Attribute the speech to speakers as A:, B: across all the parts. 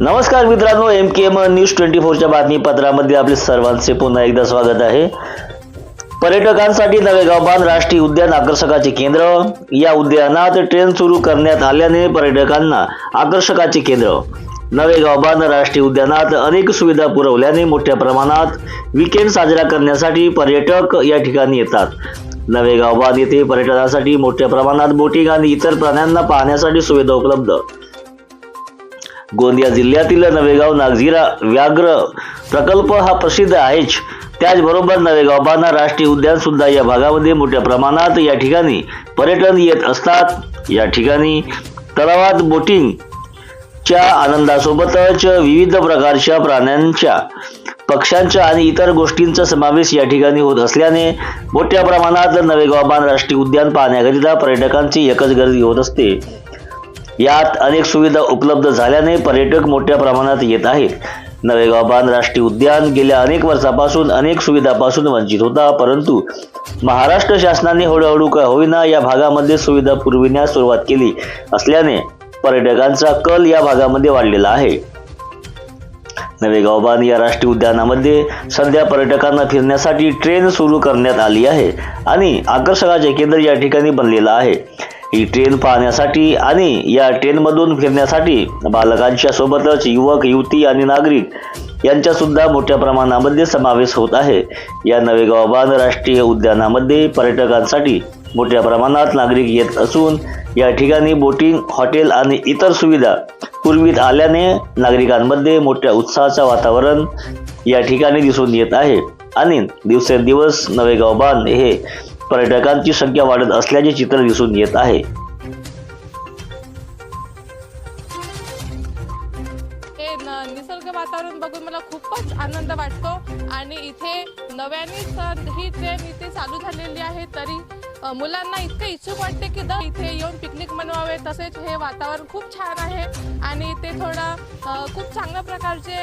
A: नमस्कार मित्रांनो M K M news twenty फोरच्या बातमीपत्रामध्ये आपले सर्वांचे पुन्हा एकदा स्वागत आहे. पर्यटकांसाठी नवेगाव बांध राष्ट्रीय उद्यान आकर्षकाचे केंद्र. या उद्यानात ट्रेन सुरू करण्यात आल्याने पर्यटकांना आकर्षकाचे केंद्र. नवेगाव बांध राष्ट्रीय उद्यानात अनेक सुविधा पुरवल्याने मोठ्या प्रमाणात विकेंड साजरा करण्यासाठी पर्यटक या ठिकाणी येतात. नवेगावबान येथे पर्यटनासाठी मोठ्या प्रमाणात बोटिंग आणि इतर प्राण्यांना पाहण्यासाठी सुविधा उपलब्ध. गोंदिया जिल्ह्यातील नवेगाव नागझिरा व्याघ्र प्रकल्प हा प्रसिद्ध आहेच. त्याचबरोबर नवेगाव बांधा राष्ट्रीय उद्यान सुद्धा या भागामध्ये मोठ्या प्रमाणात या ठिकाणी पर्यटन येत असतात. या ठिकाणी तलावात बोटिंगच्या आनंदासोबतच विविध प्रकारच्या प्राण्यांच्या पक्ष्यांच्या आणि इतर गोष्टींचा समावेश या ठिकाणी होत असल्याने मोठ्या प्रमाणात नवेगाव बांध राष्ट्रीय उद्यान पाहण्याकरिता पर्यटकांची एकच गर्दी होत असते. यात अनेक सुविधा उपलब्ध झाल्याने पर्यटक मोठ्या प्रमाणात येत आहेत. नवेगाव बांध राष्ट्रीय उद्यान गेल्या अनेक वर्षापासून अनेक सुविधापासून वंचित होता परंतु महाराष्ट्र शासनाने हळूहळू का होईना या भागामध्ये सुविधा पुरविण्यास सुरुवात केली असल्याने पर्यटकांचा कल या भागामध्ये वाढलेला आहे. नवेगाव बांध या राष्ट्रीय उद्यानामध्ये सध्या पर्यटकांना फिरण्यासाठी ट्रेन सुरू करण्यात आली आहे आणि आकर्षणाचे केंद्र या ठिकाणी बनलेलं आहे. ही ट्रेन पाहण्यासाठी आणि या ट्रेनमधून फिरण्यासाठी बालकांच्या सोबतच युवक युवती आणि नागरिक यांच्यासुद्धा मोठ्या प्रमाणामध्ये समावेश होत आहे. या नवेगाव बांध राष्ट्रीय उद्यानामध्ये पर्यटकांसाठी मोठ्या प्रमाणात नागरिक येत असून या ठिकाणी बोटिंग हॉटेल आणि इतर सुविधा पूर्वीत आल्याने नागरिकांमध्ये मोठ्या उत्साहाचं वातावरण या ठिकाणी दिसून येत आहे. आणि दिवसेंदिवस नवेगाव बांध हे पर्यटकांची संख्या वाढत असल्याचे चित्र दिसून येत आहे.
B: निसर्ग वातावरण बघून मला खूपच आनंद वाटतो. आणि इथे नव्याने ही ट्रेन इथे चालू झालेली आहे तरी मुलांना इतकं इच्छुक वाटते की द इथे येऊन पिकनिक मनवावे तसेच हे वातावरण खूप छान आहे. आणि इथे थोडा खूप चांगल्या प्रकारचे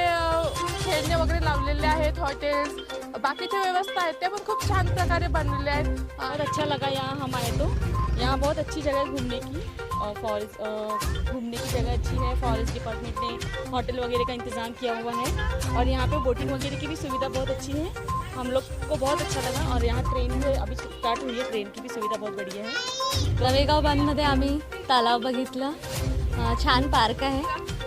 B: खेळणे वगैरे लावलेले आहेत हॉटेल्स बाकीच्या व्यवस्था आहेत ते पण खूप छान प्रकारे बनलेले आहेत.
C: और अच्छा लगा यहाँ हम आए तो. यहाँ बहुत अच्छी जगह है घूमने की. और फॉरेस्ट घूमने की जगह अच्छी है. फॉरेस्ट डिपार्टमेंट ने होटल वगैरह का इंतज़ाम किया हुआ है. और यहाँ पे बोटिंग वगैरह की भी सुविधा बहुत अच्छी है. हम लोग को बहुत अच्छा लगा और यहाँ ट्रेन में अभी स्टार्ट हुई है ट्रेन की भी सुविधा बहुत बढ़िया है।
D: रवेगाव बांधमध्ये आम्ही तलाव बघितला. छान पार्क आहे.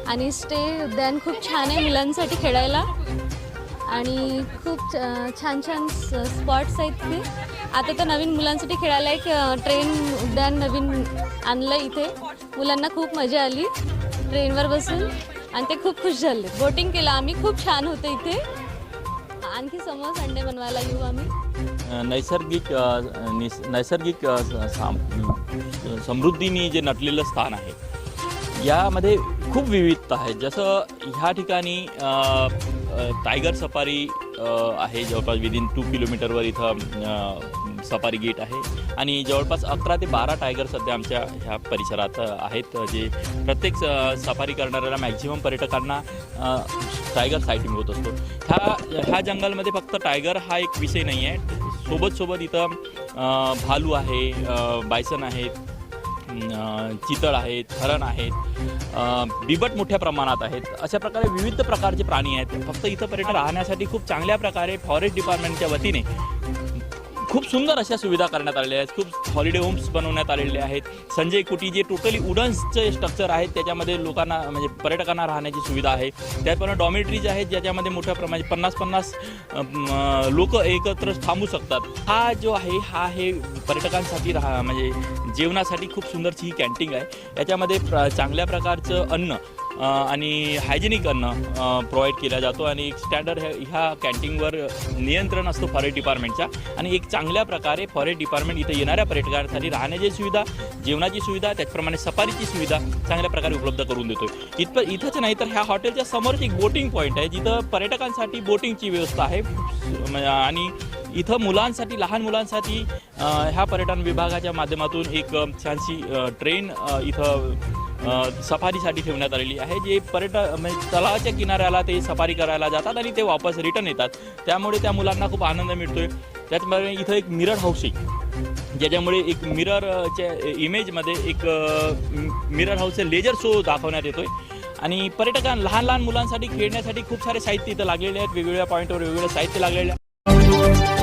D: आणि स्टे उद्यान खूप छान आहे मुलांसाठी खेळायला. आणि खूप छ- छान छान स्पॉट्स आहेत ते. आता तर नवीन मुलांसाठी खेळायला एक ट्रेन उद्यान नवीन आणलं इथे. मुलांना खूप मजा आली ट्रेनवर बसून. आणि ते खूप खुश झाले बोटिंग केलं. आम्ही खूप छान होतं इथे. आणखी समोर संडे बनवायला येऊ आम्ही.
E: नैसर्गिक अ, निस नैसर्गिक अ, स- साम- समृद्धीने जे नटलेलं स्थान आहे यामध्ये खूप विविधता आहे. जसं ह्या ठिकाणी अ, अ, टायगर सफारी अ, आहे. जवळपास विदिन टू किलोमीटरवर इथं अ, सफारी गेट आहे. आणि जवळपास अकरा ते बारा टायगर सध्या आमच्या ह्या परिसरात आहेत जे प्रत्येक स- सफारी करणाऱ्याला मॅक्झिमम पर्यटकांना टायगर सायटिंग होत असतो. ह्या ह्या जंगलमध्ये फक्त टायगर हा एक विषय नाही आहे. सोबत सोबत इथं भालू आहे बायसन आहेत चितळ आहेत हरण आहेत बिबट मोठ्या प्रमाणात आहेत. अशा प्रकारे विविध प्रकारचे प्राणी आहेत. फक्त इथं पर्यटन राहण्यासाठी खूप चांगल्या प्रकारे फॉरेस्ट डिपार्टमेंटच्या वतीने खूप सुंदर अशा सुविधा करण्यात आलेल्या आहेत. खूप हॉलिडे होम्स बनवण्यात आलेले आहेत. संजय कुटी जे टोटली उडन्सचे स्ट्रक्चर आहेत त्याच्यामध्ये लोकांना म्हणजे पर्यटकांना राहण्याची सुविधा आहे. त्याचप्रमाणे डॉमेटरीज आहेत ज्याच्यामध्ये मोठ्या प्रमाणात पन्नास पन्नास लोक एकत्र थांबू शकतात. हा जो आहे हा आहे पर्यटकांसाठी राहा म्हणजे जेवणासाठी खूप सुंदरची ही कॅन्टीन आहे. याच्यामध्ये प्र चांगल्या प्रकारचं अन्न आणि हायजेनिक अन्न प्रोव्हाइड केला जातो आणि एक स्टँडर्ड ह्या ह्या कॅन्टीनवर नियंत्रण असतो फॉरेस्ट डिपार्टमेंटचा आणि एक चांगल्या प्रकारे फॉरेस्ट डिपार्टमेंट इथं येणाऱ्या पर्यटकांसाठी राहण्याची सुविधा जेवणाची सुविधा त्याचप्रमाणे सफारीची सुविधा चांगल्या प्रकारे उपलब्ध करून देतो इथं इथंच नाही तर ह्या हॉटेलच्या समोरच एक बोटिंग पॉईंट आहे जिथं पर्यटकांसाठी बोटिंगची व्यवस्था आहे. आणि इथं मुलांसाठी लहान मुलांसाठी ह्या पर्यटन विभागाच्या माध्यमातून एक छानशी ट्रेन इथं सफारीसाठी ठेवण्यात आलेली आहे जे पर्यट म्हणजे तलावाच्या किनाऱ्याला ते सफारी करायला जातात आणि ते वापस रिटर्न येतात. त्यामुळे त्या मुलांना खूप आनंद मिळतोय. त्याचप्रमाणे इथं एक मिरर हाऊस आहे ज्याच्यामुळे एक मिररच्या इमेजमध्ये एक मिरर हाऊसचे लेजर शो दाखवण्यात येतोय. आणि पर्यटकां लहान लहान मुलांसाठी खेळण्यासाठी खूप सारे साहित्य इथं लागलेले आहेत. वेगवेगळ्या पॉईंटवर वेगवेगळे साहित्य लागलेले आहे.